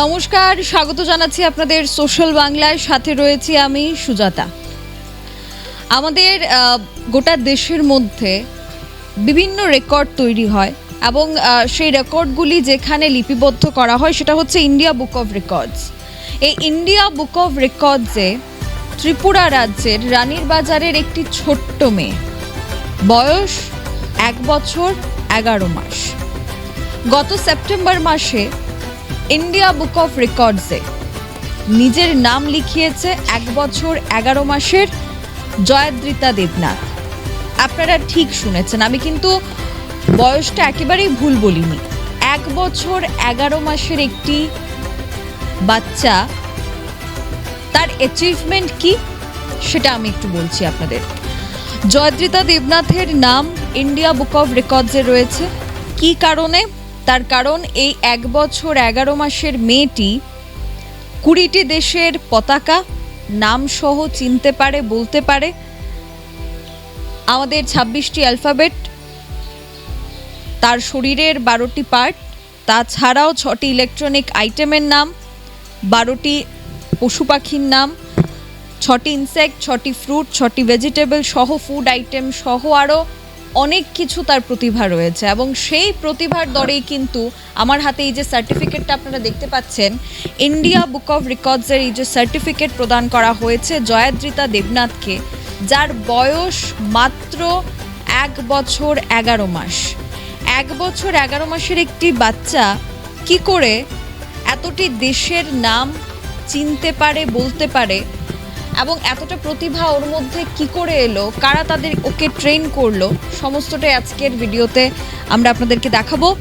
নমস্কার, স্বাগত জানাচ্ছি আপনাদের সোশ্যাল বাংলার সাথে রয়েছি আমি সুজাতা। আমাদের গোটা দেশের মধ্যে বিভিন্ন রেকর্ড তৈরি হয় এবং সেই রেকর্ডগুলি যেখানে লিপিবদ্ধ করা হয় সেটা হচ্ছে ইন্ডিয়া বুক অফ রেকর্ডস। এই ইন্ডিয়া বুক অফ রেকর্ডসে ত্রিপুরা রাজ্যের রানীর বাজারের একটি ছোট্ট মেয়ে। বয়স এক বছর এগারো মাস। গত সেপ্টেম্বর মাসে ইন্ডিয়া বুক অফ রেকর্ডসে নিজের নাম লিখিয়েছে এক বছর এগারো মাসের জয়াদ্রিতা দেবনাথ। আপনারা ঠিক শুনেছেন, আমি কিন্তু বয়সটা একেবারেই ভুল বলিনি। এক বছর এগারো মাসের একটি বাচ্চা, তার অ্যাচিভমেন্ট কি সেটা আমি একটু বলছি আপনাদের। জয়দ্রিতা দেবনাথের নাম ইন্ডিয়া বুক অফ রেকর্ডসে রয়েছে। কি কারণে? তার কারণ এই এক বছর এগারো মাসের মেয়েটি কুড়িটি দেশের পতাকা নাম সহ চিনতে পারে, বলতে পারে। আমাদের ছাব্বিশটি অ্যালফাবেট, তার শরীরের বারোটি পার্ট, তাছাড়াও ছটি ইলেকট্রনিক আইটেমের নাম, বারোটি পশু পাখির নাম, ছটি ইনসেক্ট, ছটি ফ্রুট, ছটি ভেজিটেবল সহ ফুড আইটেম সহ আরও অনেক কিছু তার প্রতিভা রয়েছে এবং সেই প্রতিভার দরেই কিন্তু আমার হাতে এই যে সার্টিফিকেটটা আপনারা দেখতে পাচ্ছেন ইন্ডিয়া বুক অফ রেকর্ডসের এই যে সার্টিফিকেট প্রদান করা হয়েছে জয়াদ্রিতা দেবনাথকে, যার বয়স মাত্র এক বছর এগারো মাস। এক বছর এগারো মাসের একটি বাচ্চা কি করে এতটি দেশের নাম চিনতে পারে, বলতে পারে এবং এতটা প্রতিভা ওর মধ্যে কি করে এলো? কারা তাদের ওকে ট্রেন করল? সমস্তটাই আজকের ভিডিওতে আমরা আপনাদেরকে দেখাবো।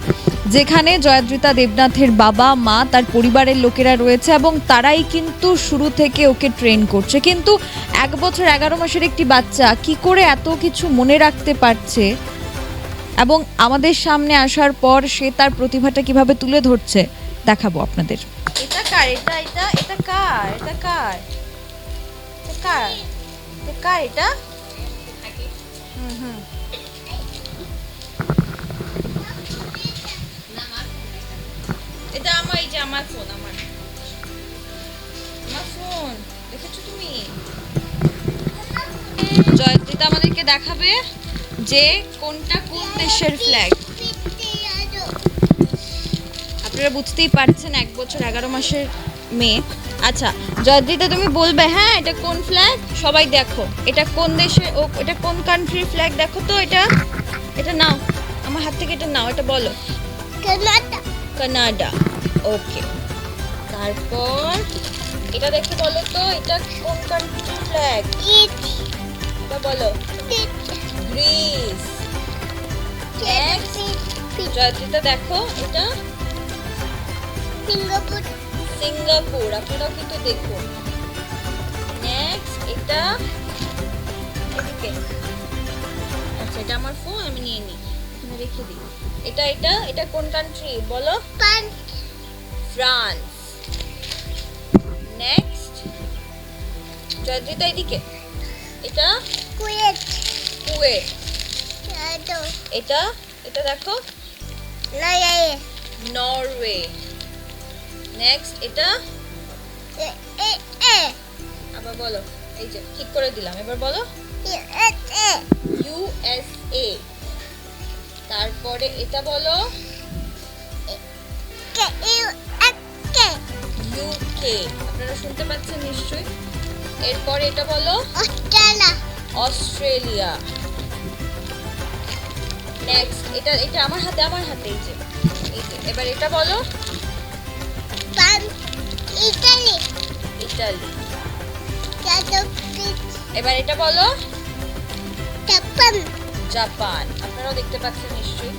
যেখানে জয়াদ্রিতা দেবনাথের বাবা, মা, তার পরিবারের লোকেরা রয়েছে এবং তারাই কিন্তু শুরু থেকে ওকে ট্রেন করছে। কিন্তু এক বছর এগারো মাসের একটি বাচ্চা কি করে এত কিছু মনে রাখতে পারছে? এবং আমাদের সামনে আসার পর সে তার প্রতিভাটা কীভাবে তুলে ধরছে? দেখাবো আপনাদের। এটা কার? এটা এটা এটা কার? এটা কার? কার? কার এটা? হুম হুম। এটা আমার, এই যে আমার ফোন আমার। আমার ফোন দেখেছ তুমি? আমাদেরকে দেখাবে যে কোনটা কোন দেশের ফ্ল্যাগ আপনারা বুঝতেই পারছেন এক বছর এগারো মাসের মেয়ে। আচ্ছা জয়দ্রিতা তুমি বলবে হ্যাঁ এটা কোন ফ্ল্যাগ সবাই দেখো। এটা কোন দেশে ও এটা কোন কান্ট্রির ফ্ল্যাগ দেখো তো এটা। এটা নাও। আমার হাত থেকে এটা নাও এটা বলো। কানাডা। ওকে। তারপর এটা দেখে বলো তো এটা কোন কান্ট্রির ফ্ল্যাগ এটা বলো। গ্রিস। জয়দ্রিতা দেখো এটা সিঙ্গাপুর। সিঙ্গাপুর আপনারাও কিন্তু দেখুন। নেক্সট এটা এদিকে। আচ্ছা এটা আমার ফোন আমি নিয়ে নিই। এখানে রেখে দিই। এটা এটা এটা কোন কান্ট্রি বলো। ফ্রান্স নেক্সট জয়দ্রিতা এদিকে। এটা? কুয়েট এটা? এটা দেখো। নরওয়ে। নেক্সট এটা? আবার বলো এই যে ঠিক করে দিলাম। এবার বলো? ইউএসএ তারপরে এটা বলো? ইউকে আপনারা শুনতে পাচ্ছেন নিশ্চয়ই। এরপরে এটা বলো? অস্ট্রেলিয়া। নেক্সট এটা এটা আমার হাতে আমার হাতে এই যে এবার এটা বলো? ইটালি এবার এটা বলো। জাপান। আপনারাও দেখতে পাচ্ছেন নিশ্চয়ই।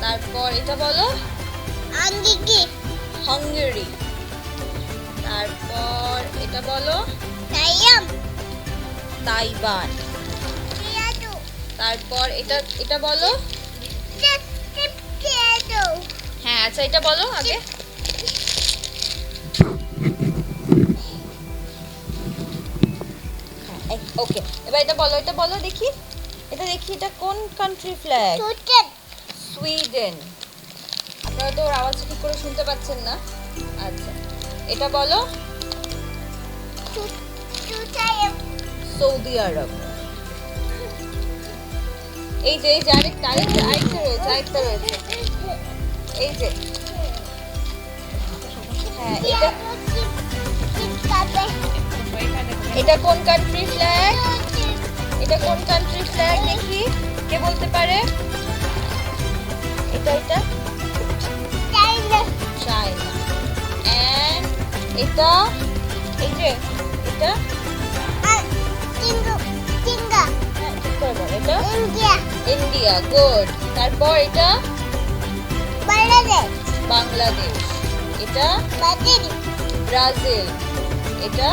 তারপর এটা বলো। হাঙ্গেরি। তারপর এটা বলো। তাইওয়ান। তারপর এটা এটা বলো। হ্যাঁ আচ্ছা এটা বলো আগে। ওকে এবার এটা বলো এটা বলো দেখি। এটা দেখি এটা কোন কান্ট্রি ফ্ল্যাগ সুইডেন আপনারা তো ওর আওয়াজ ঠিক করে শুনতে পাচ্ছেন না। আচ্ছা এটা বলো। Saudi Arab. এই যে এই যে আরেকটা আরেকটা আরেকটা রয়েছে আরেকটা রয়েছে। এই যে। হ্যাঁ এটা এটা কোন কান্ট্রি ফ্ল্যাগ এটা কোন কান্ট্রি ফ্ল্যাগ দেখি? কে বলতে পারে? এটা এটা? চায়না এন্ড এটা? এই যে এটা? হ্যাঁ এটা? ইন্ডিয়া গুড তারপর এটা? বাংলাদেশ। এটা? ব্রাজিল। এটা?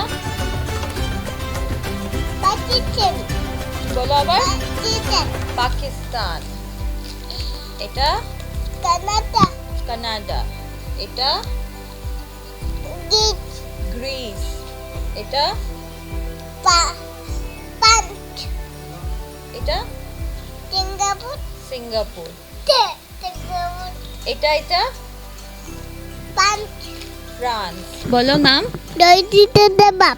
বলো আবার। পাকিস্তান। এটা? কানাডা। এটা? গ্রিস। এটা? এটা? সিঙ্গাপুর। সিঙ্গাপুর। এটা এটা? ফ্রান্স। বলো নাম দই দিতে দে বাপ।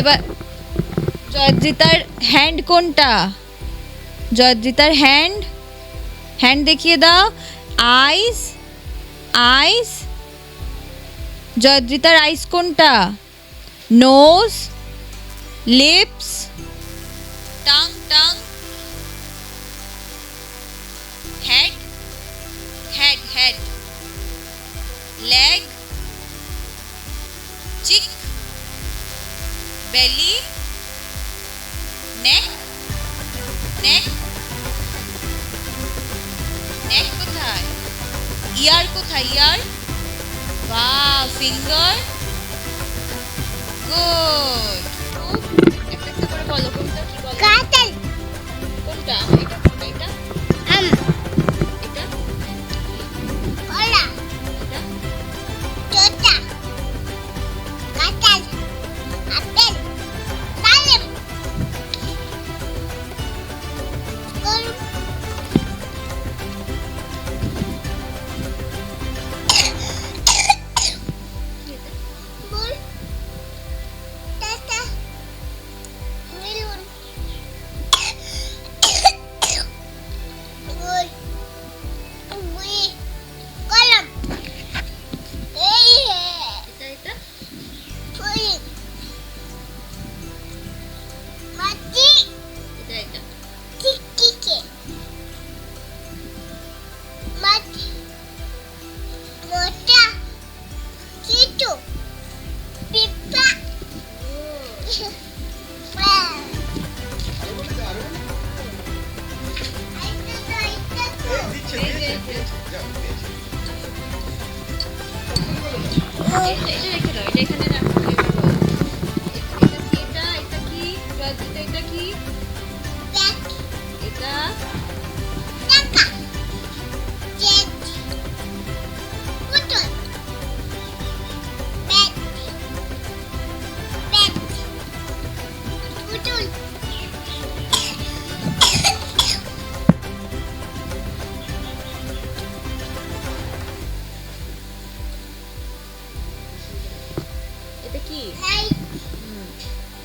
এবার জয়দ্রিতার হ্যান্ড কোনটা? জয়দ্রিতার হ্যান্ড হ্যান্ড দেখিয়ে দাও। আইস আইস জয়দ্রিতার আইস কোনটা nose lips tongue tongue head head head leg cheek belly, neck, neck, neck ear কোথায়? ইয়ার? বা ফিঙ্গার। গুড। একটা একটা করে বলো কোনটা কি বলো? কোনটা? এটা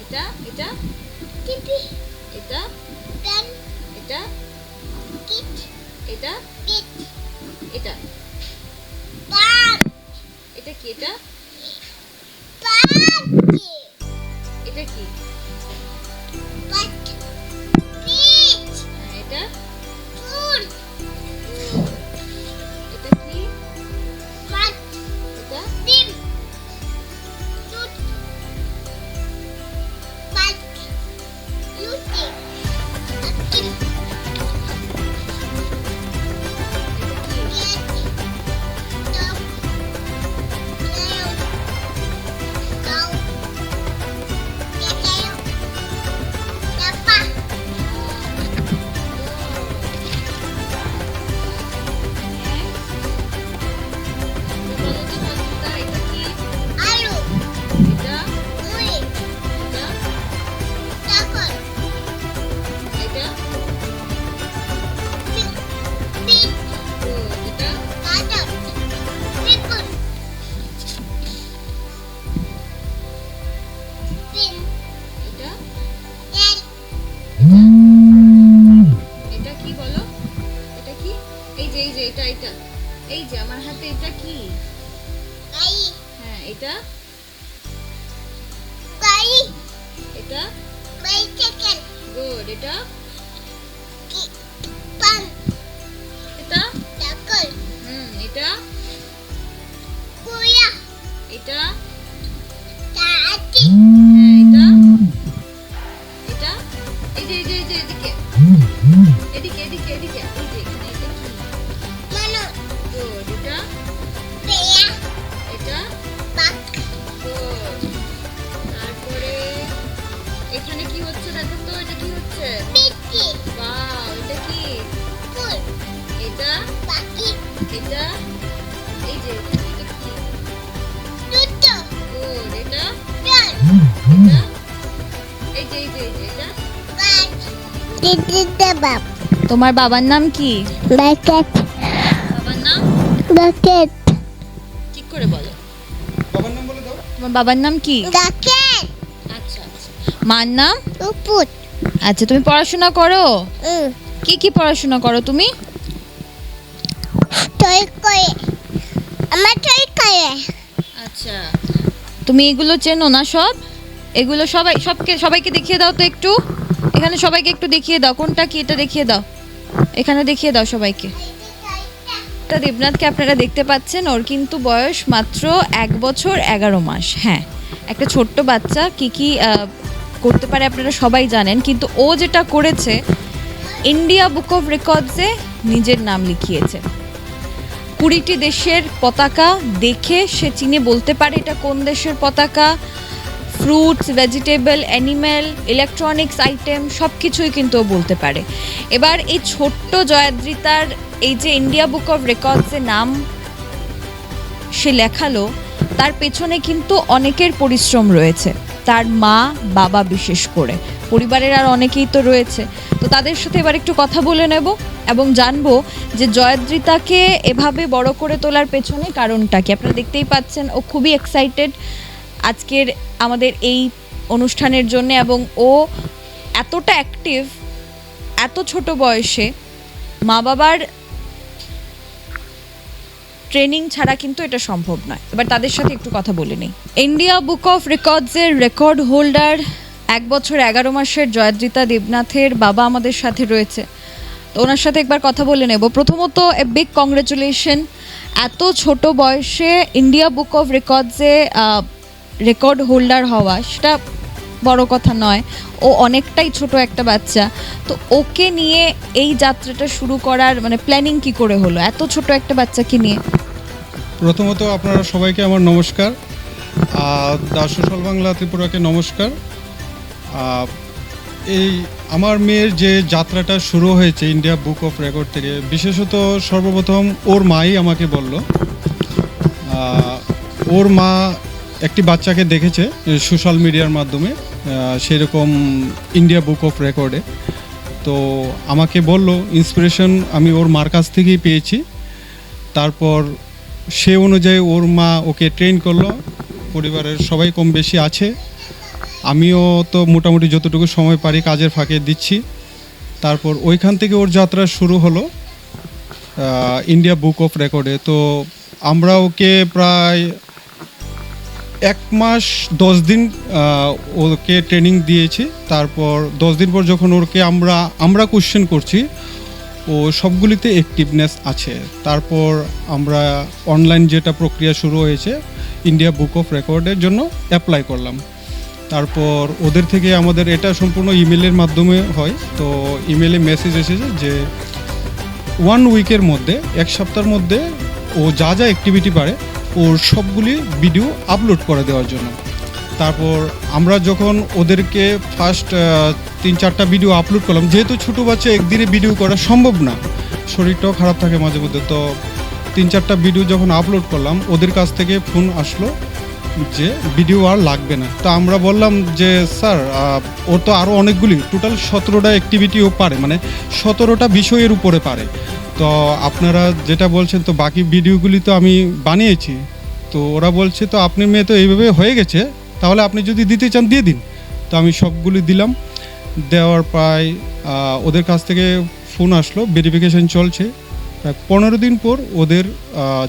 এটা এটা? টিপি এটা? এটা? এটা? এটা এটা? এটা এটা কি এটা? এটা কি? এখানে কি হচ্ছে? দেখো তো এটা কি হচ্ছে? এটা কি? ফুল। এটা? পাখি। এটা? এই যে এখানে এটা কি? দুটো। গুড এটা? এটা? এই যে এই যে এটা? বাপ তোমার বাবার নাম কি? বাকেট। বাবার নাম? বাকেট। ঠিক করে বলো। বাবার নাম বলে দাও। তোমার বাবার নাম কি? বাকেট। মার নাম? উপর আচ্ছা তুমি পড়াশোনা করো? কি কি পড়াশোনা করো তুমি? আমার আচ্ছা। তুমি এগুলো চেনো না সব? এগুলো সবাই সবকে সবাইকে দেখিয়ে দাও তো একটু। এখানে সবাইকে একটু দেখিয়ে দাও। কোনটা কি এটা দেখিয়ে দাও। এখানে দেখিয়ে দাও সবাইকে। তা দেবনাথকে আপনারা দেখতে পাচ্ছেন। ওর কিন্তু বয়স মাত্র এক বছর এগারো মাস। হ্যাঁ একটা ছোট্ট বাচ্চা। কি কি করতে পারে আপনারা সবাই জানেন, কিন্তু ও যেটা করেছে ইন্ডিয়া বুক অফ রেকর্ডসে নিজের নাম লিখিয়েছে। কুড়িটি দেশের পতাকা দেখে সে চিনে বলতে পারে এটা কোন দেশের পতাকা। Fruits vegetable animal electronics item সব কিছুই কিন্তু বলতে পারে। এবার এই ছোট্ট জয়াদ্রিতার এই যে ইন্ডিয়া বুক অফ রেকর্ডসে নাম সে লেখালো, তার পেছনে কিন্তু অনেকের পরিশ্রম রয়েছে। তার মা, বাবা বিশেষ করে। পরিবারের আর অনেকেই তো রয়েছে। তো তাদের সাথে এবার একটু কথা বলে নেব এবং জানব যে জয়দ্রিতাকে এভাবে বড় করে তোলার পেছনে কারণটা কি? আপনারা দেখতেই পাচ্ছেন, ও খুবই এক্সাইটেড আজকের আমাদের এই অনুষ্ঠানের জন্য এবং ও এতটা অ্যাক্টিভ এত ছোট বয়সে মা বাবার ট্রেনিং ছাড়া কিন্তু এটা সম্ভব নয়। এবার তাদের সাথে একটু কথা বলে নিই। ইন্ডিয়া বুক অফ রেকর্ডসের রেকর্ড হোল্ডার এক বছর এগারো মাসের জয়দ্রিতা দেবনাথের বাবা আমাদের সাথে রয়েছে। তো ওনার সাথে একবার কথা বলে নেব। প্রথমত এ বিগ কংগ্রেচুলেশন এত ছোট বয়সে ইন্ডিয়া বুক অফ রেকর্ডসে রেকর্ড হোল্ডার হওয়া, সেটা বড় কথা নয়। ও অনেকটাই ছোট একটা বাচ্চা। তো ওকে নিয়ে এই যাত্রাটা শুরু করার মানে প্ল্যানিং কি করে হলো? এত ছোট একটা বাচ্চাকে নিয়ে। প্রথমত আপনারা সবাইকে আমার নমস্কার। দাস সোশ্যাল বাংলা ত্রিপুরাকে নমস্কার। এই আমার মেয়ের যে যাত্রাটা শুরু হয়েছে ইন্ডিয়া বুক অফ রেকর্ড থেকে, বিশেষত সর্বপ্রথম ওর মাই আমাকে বলল ওর মা একটি বাচ্চাকে দেখেছে সোশ্যাল মিডিয়ার মাধ্যমে সেরকম ইন্ডিয়া বুক অফ রেকর্ডে। তো আমাকে বলল, ইন্সপিরেশন আমি ওর মার কাছ থেকেই পেয়েছি। তারপর সে অনুযায়ী ওর মা ওকে ট্রেন করল। পরিবারের সবাই কম বেশি আছে। আমিও তো মোটামুটি যতটুকু সময় পারি কাজের ফাঁকে দিচ্ছি। তারপর ওইখান থেকে ওর যাত্রা শুরু হলো ইন্ডিয়া বুক অফ রেকর্ডে তো আমরা ওকে প্রায় এক মাস দশ দিন ওকে ট্রেনিং দিয়েছি। তারপর দশ দিন পর যখন ওকে আমরা আমরা কোশ্চেন করছি ও সবগুলিতে অ্যাক্টিভনেস আছে। তারপর আমরা অনলাইন যেটা প্রক্রিয়া শুরু হয়েছে ইন্ডিয়া বুক অফ রেকর্ডের জন্য অ্যাপ্লাই করলাম। তারপর ওদের থেকে আমাদের এটা সম্পূর্ণ ইমেলের মাধ্যমে হয়। তো ইমেলে মেসেজ এসেছে যে ওয়ান উইকের মধ্যে, এক সপ্তাহের মধ্যে ও যা যা অ্যাক্টিভিটি পারে ওর সবগুলি ভিডিও আপলোড করে দেওয়ার জন্য। তারপর আমরা যখন ওদেরকে ফার্স্ট তিন চারটা ভিডিও আপলোড করলাম, যেহেতু ছোটো বাচ্চা একদিনে ভিডিও করা সম্ভব না, শরীরটাও খারাপ থাকে মাঝে মধ্যে, তো তিন চারটা ভিডিও যখন আপলোড করলাম, ওদের কাছ থেকে ফোন আসলো যে ভিডিও আর লাগবে না। তো আমরা বললাম যে, স্যার ওর তো আরও অনেকগুলি টোটাল সতেরোটা অ্যাক্টিভিটিও পারে মানে সতেরোটা বিষয়ের উপরে পারে। তো আপনারা যেটা বলছেন, তো বাকি ভিডিওগুলি তো আমি বানিয়েছি। তো ওরা বলছে, তো আপনি মেয়ে তো এইভাবে হয়ে গেছে তাহলে আপনি যদি দিতে চান, দিয়ে দিন। তো আমি সবগুলি দিলাম। দেওয়ার প্রায় ওদের কাছ থেকে ফোন আসলো ভেরিফিকেশন চলছে। প্রায় পনেরো দিন পর ওদের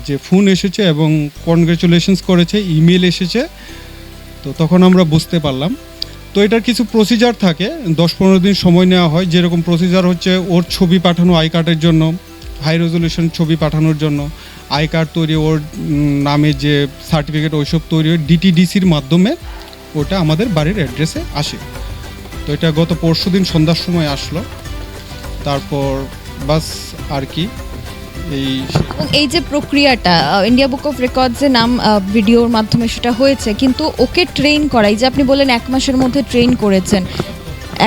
যে ফোন এসেছে এবং কনগ্রেচুলেশনস করেছে ইমেল এসেছে, তো তখন আমরা বুঝতে পারলাম। তো এটার কিছু প্রসিজার থাকে, দশ পনেরো দিন সময় নেওয়া হয়। যেরকম প্রসিজার হচ্ছে, ওর ছবি পাঠানো আই কার্ডের জন্য হাই রেজলিউশন ছবি পাঠানোর জন্য। আই কার্ড তৈরি ওর নামে যে সার্টিফিকেট ওইসব তৈরি হয় ডিটিডিসির মাধ্যমে ওটা আমাদের বাড়ির অ্যাড্রেসে আসে। তো এটা গত পরশু দিন সন্ধ্যার সময় আসলো। তারপর বাস আর কি এই এই যে প্রক্রিয়াটা ইন্ডিয়া বুক অফ রেকর্ডসের নাম ভিডিওর মাধ্যমে সেটা হয়েছে, কিন্তু ওকে ট্রেন করা এই যে আপনি বললেন এক মাসের মধ্যে ট্রেন করেছেন,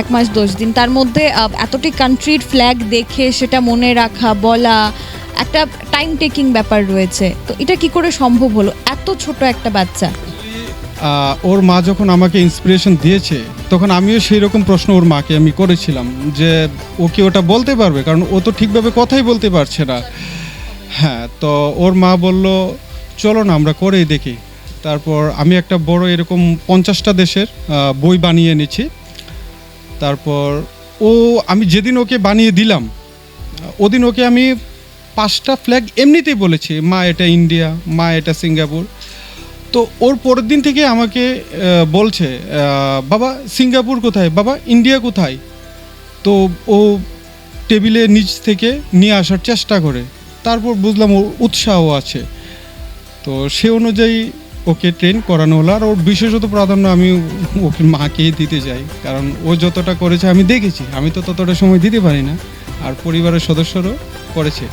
এক মাস দশ দিন, তার মধ্যে এতটি কান্ট্রির ফ্ল্যাগ দেখে সেটা মনে রাখা, বলা একটা টাইম টেকিং ব্যাপার রয়েছে। তো এটা কি করে সম্ভব হলো? এত ছোট একটা বাচ্চা। ওর মা যখন আমাকে ইন্সপিরেশন দিয়েছে, তখন আমিও সেই রকম প্রশ্ন ওর মাকে আমি করেছিলাম যে, ও কি ওটা বলতে পারবে? কারণ ও তো ঠিকভাবে কথাই বলতে পারছে না। হ্যাঁ তো ওর মা বলল, চলো না, আমরা করেই দেখি। তারপর আমি একটা বড় এরকম পঞ্চাশটা দেশের বই বানিয়ে এনেছি। তারপর ও, আমি যেদিন ওকে বানিয়ে দিলাম, ওদিন ওকে আমি পাঁচটা ফ্ল্যাগ এমনিতেই বলেছি, মা এটা ইন্ডিয়া মা এটা সিঙ্গাপুর তো ওর পরের দিন থেকে আমাকে বলছে বাবা সিঙ্গাপুর কোথায়? বাবা ইন্ডিয়া কোথায়? তো ও টেবিলে নিচ থেকে নিয়ে আসার চেষ্টা করে। তারপর বুঝলাম ওর উৎসাহ আছে। তো সে অনুযায়ী ওকে ট্রেন করানো হলো। আর ওর বিশেষত প্রাধান্য আমি ওকে মাকেই দিতে চাই। কারণ ও যতটা করেছে, আমি দেখেছি। আমি তো ততটা সময় দিতে পারি না। আর পরিবারের সদস্যরও করেছে।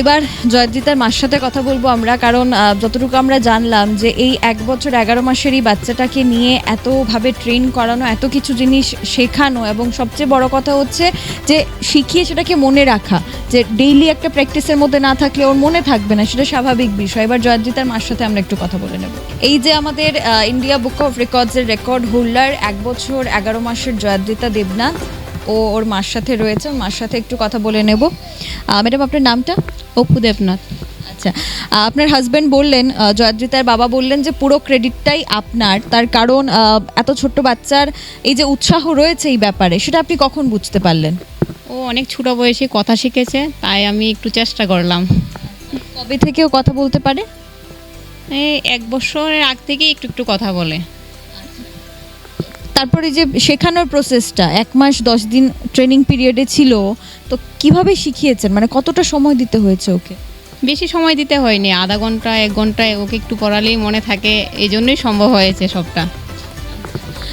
এবার জয়জিতার মার সাথে কথা বলব আমরা, কারণ যতটুকু আমরা জানলাম যে এই এক বছর এগারো মাসের এই বাচ্চাটাকে নিয়ে এতভাবে ট্রেন করানো, এত কিছু জিনিস শেখানো এবং সবচেয়ে বড় কথা হচ্ছে যে শিখিয়ে সেটাকে মনে রাখা, যে ডেইলি একটা প্র্যাকটিসের মধ্যে না থাকলে ওর মনে থাকবে না, সেটা স্বাভাবিক বিষয়। এবার জয়জিতার মার সাথে আমরা একটু কথা বলে নেব। এই যে আমাদের ইন্ডিয়া বুক অফ রেকর্ডসের রেকর্ড হোল্ডার এক বছর এগারো মাসের জয়জিতা দেবনাথ ও ওর মার সাথে রয়েছে মার সাথে একটু কথা বলে নেব। ম্যাডাম আপনার নামটা? অপু দেবনাথ। আচ্ছা আপনার হাজবেন্ড বললেন জয়দ্রিতার বাবা বললেন যে পুরো ক্রেডিটটাই আপনার তার কারণ এত ছোট্ট বাচ্চার এই যে উৎসাহ রয়েছে এই ব্যাপারে সেটা আপনি কখন বুঝতে পারলেন? ও অনেক ছোট বয়সে কথা শিখেছে তাই আমি একটু চেষ্টা করলাম। কবে থেকে ও কথা বলতে পারে? এক বছরের আগ থেকে একটু একটু কথা বলে। তারপরে যে শেখানোর প্রসেসটা এক মাস দশ দিন ট্রেনিং পিরিয়ডে ছিল তো কীভাবে শিখিয়েছেন? মানে কতটা সময় দিতে হয়েছে ওকে? বেশি সময় দিতে হয়নি আধা ঘণ্টা এক ঘন্টায় ওকে একটু পড়ালেই মনে থাকে এই জন্যই সম্ভব হয়েছে সবটা।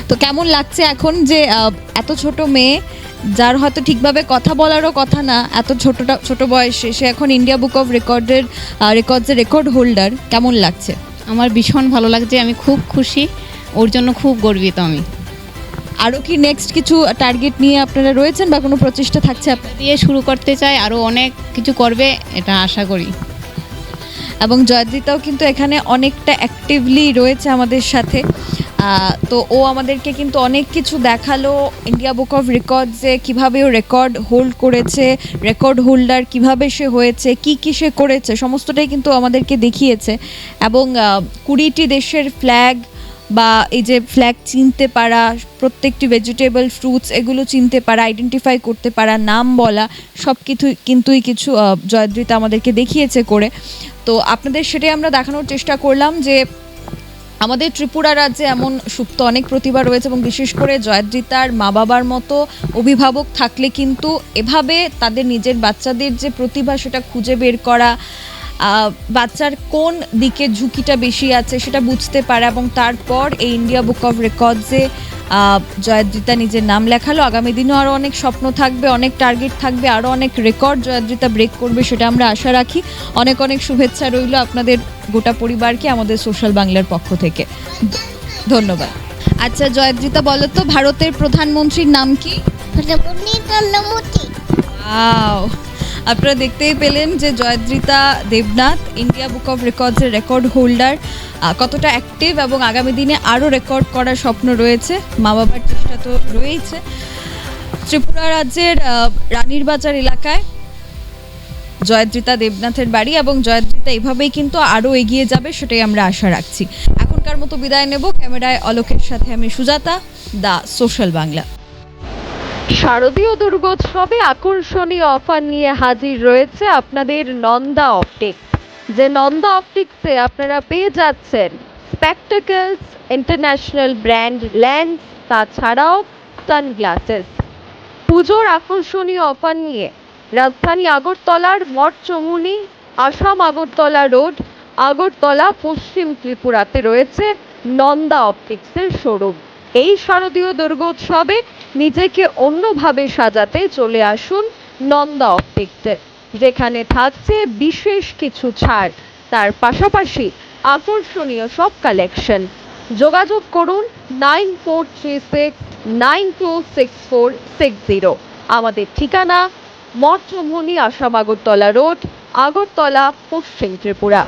তো কেমন লাগছে এখন যে এত ছোট মেয়ে যার হয়তো ঠিকভাবে কথা বলারও কথা না এত ছোটটা ছোট বয়সে সে এখন ইন্ডিয়া বুক অফ রেকর্ডের রেকর্ডসের রেকর্ড হোল্ডার কেমন লাগছে? আমার ভীষণ ভালো লাগছে আমি খুব খুশি ওর জন্য খুব গর্বিত আমি। আরও কি নেক্সট কিছু টার্গেট নিয়ে আপনারা রয়েছেন বা কোনো প্রচেষ্টা থাকছে আপনার দিয়ে শুরু করতে চাই আরও অনেক কিছু করবে এটা আশা করি। এবং জয়দ্রিতাও কিন্তু এখানে অনেকটা অ্যাক্টিভলি রয়েছে আমাদের সাথে। তো ও আমাদেরকে কিন্তু অনেক কিছু দেখাল ইন্ডিয়া বুক অফ রেকর্ডসে কীভাবে ও রেকর্ড হোল্ড করেছে রেকর্ড হোল্ডার কীভাবে সে হয়েছে কি কি সে করেছে সমস্তটাই কিন্তু আমাদেরকে দেখিয়েছে। এবং কুড়িটি দেশের ফ্ল্যাগ বা এই যে ফ্ল্যাগ চিনতে পারা, প্রত্যেকটি ভেজিটেবল ফ্রুটস এগুলো চিনতে পারা আইডেন্টিফাই করতে পারা, নাম বলা, সব কিছু কিন্তুই কিছু জয়দ্রিতা আমাদেরকে দেখিয়েছে করে। তো আপনাদের সেটাই আমরা দেখানোর চেষ্টা করলাম যে আমাদের ত্রিপুরা রাজ্যে এমন সুপ্ত অনেক প্রতিভা রয়েছে এবং বিশেষ করে জয়দ্রিতার মা বাবার মতো অভিভাবক থাকলে কিন্তু এভাবে তাদের নিজের বাচ্চাদের যে প্রতিভা সেটা খুঁজে বের করা বাচ্চার কোন দিকে ঝুঁকিটা বেশি আছে সেটা বুঝতে পারা এবং তারপর এই ইন্ডিয়া বুক অফ রেকর্ডসে জয়দ্রিতা নিজের নাম লেখালো। আগামী দিনেও আরও অনেক স্বপ্ন থাকবে অনেক টার্গেট থাকবে আরও অনেক রেকর্ড জয়দ্রিতা ব্রেক করবে সেটা আমরা আশা রাখি। অনেক অনেক শুভেচ্ছা রইল আপনাদের গোটা পরিবারকে আমাদের সোশ্যাল বাংলার পক্ষ থেকে। ধন্যবাদ। আচ্ছা জয়দ্রিতা বলো তো ভারতের প্রধানমন্ত্রীর নাম কি? ওয়াও আপনারা দেখতেই পেলেন যে Joydrita Debnath, India book of রেকর্ডসের record holder কতটা অ্যাক্টিভ এবং আগামী দিনে আরও রেকর্ড করার স্বপ্ন রয়েছে। মা বাবার চেষ্টা তো রয়েইছে। ত্রিপুরা রাজ্যের রানীর বাজার এলাকায় জয়দ্রিতা দেবনাথের বাড়ি এবং জয়দ্রিতা এভাবেই কিন্তু আরও এগিয়ে যাবে সেটাই আমরা আশা রাখছি। এখনকার মতো বিদায় নেব। ক্যামেরায় অলোকের সাথে আমি সুজাতা, দা সোশ্যাল বাংলা। শারদীয় দুর্গোৎসবে আকর্ষণীয় অফার নিয়ে হাজির রয়েছে আপনাদের নন্দা অপটিক্স। যে নন্দা অপটিক্সে আপনারা পেয়ে যাচ্ছেন স্পেকটাকলস ইন্টারন্যাশনাল ব্র্যান্ড লেন্স তাছাড়াও সানগ্লাসেস পুজোর আকর্ষণীয় অফার নিয়ে রাজধানী আগরতলার মঠ চমুনি, আসাম আগরতলা রোড, আগরতলা পশ্চিম ত্রিপুরাতে রয়েছে নন্দা অপটিক্সের শোরুম। এই শারদীয় দুর্গোৎসবে নিজেকে অন্যভাবে সাজাতে চলে আসুন নন্দা অপটিক্সে। যেখানে থাকছে বিশেষ কিছু ছাড়। তার পাশাপাশি আকর্ষণীয় সব কালেকশন যোগাযোগ করুন nine four three six, nine two six four six zero. আমাদের ঠিকানা মঠমুনি আসাম আগরতলা রোড, আগরতলা, পশ্চিম ত্রিপুরা।